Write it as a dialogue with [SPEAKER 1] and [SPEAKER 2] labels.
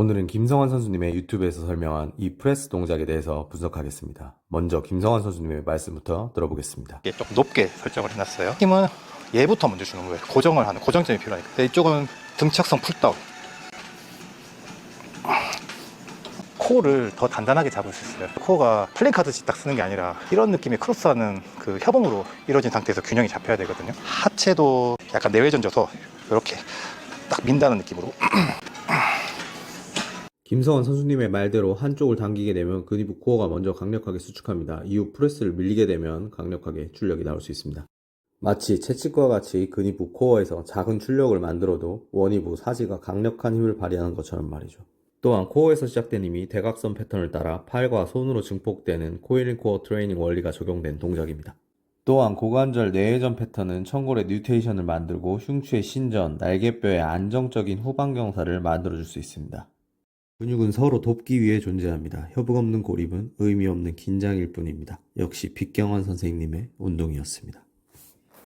[SPEAKER 1] 오늘은 김성환 선수님의 유튜브에서 설명한 이 프레스 동작에 대해서 분석하겠습니다. 먼저 김성환 선수님의 말씀부터 들어보겠습니다.
[SPEAKER 2] 이게 조금 높게 설정을 해놨어요. 힘은 얘부터 먼저 주는 거예요. 고정을 하는 고정점이 필요하니까. 근데 이쪽은 등착성 풀다운. 코를 더 단단하게 잡을 수 있어요. 코가 플랭카드식 딱 쓰는 게 아니라 이런 느낌의 크로스하는 그 협응으로 이루어진 상태에서 균형이 잡혀야 되거든요. 하체도 약간 내외전져서 이렇게 딱 민다는 느낌으로
[SPEAKER 1] 김성환 선수님의 말대로 한쪽을 당기게 되면 근위부 코어가 먼저 강력하게 수축합니다. 이후 프레스를 밀리게 되면 강력하게 출력이 나올 수 있습니다. 마치 채찍과 같이 근위부 코어에서 작은 출력을 만들어도 원위부 사지가 강력한 힘을 발휘하는 것처럼 말이죠. 또한 코어에서 시작된 힘이 대각선 패턴을 따라 팔과 손으로 증폭되는 코일링 코어 트레이닝 원리가 적용된 동작입니다. 또한 고관절 내회전 패턴은 천골의 뉴테이션을 만들고 흉추의 신전, 날개뼈의 안정적인 후방 경사를 만들어줄 수 있습니다. 근육은 서로 돕기 위해 존재합니다. 협응 없는 고립은 의미 없는 긴장일 뿐입니다. 역시 빅경환 선생님의 운동이었습니다.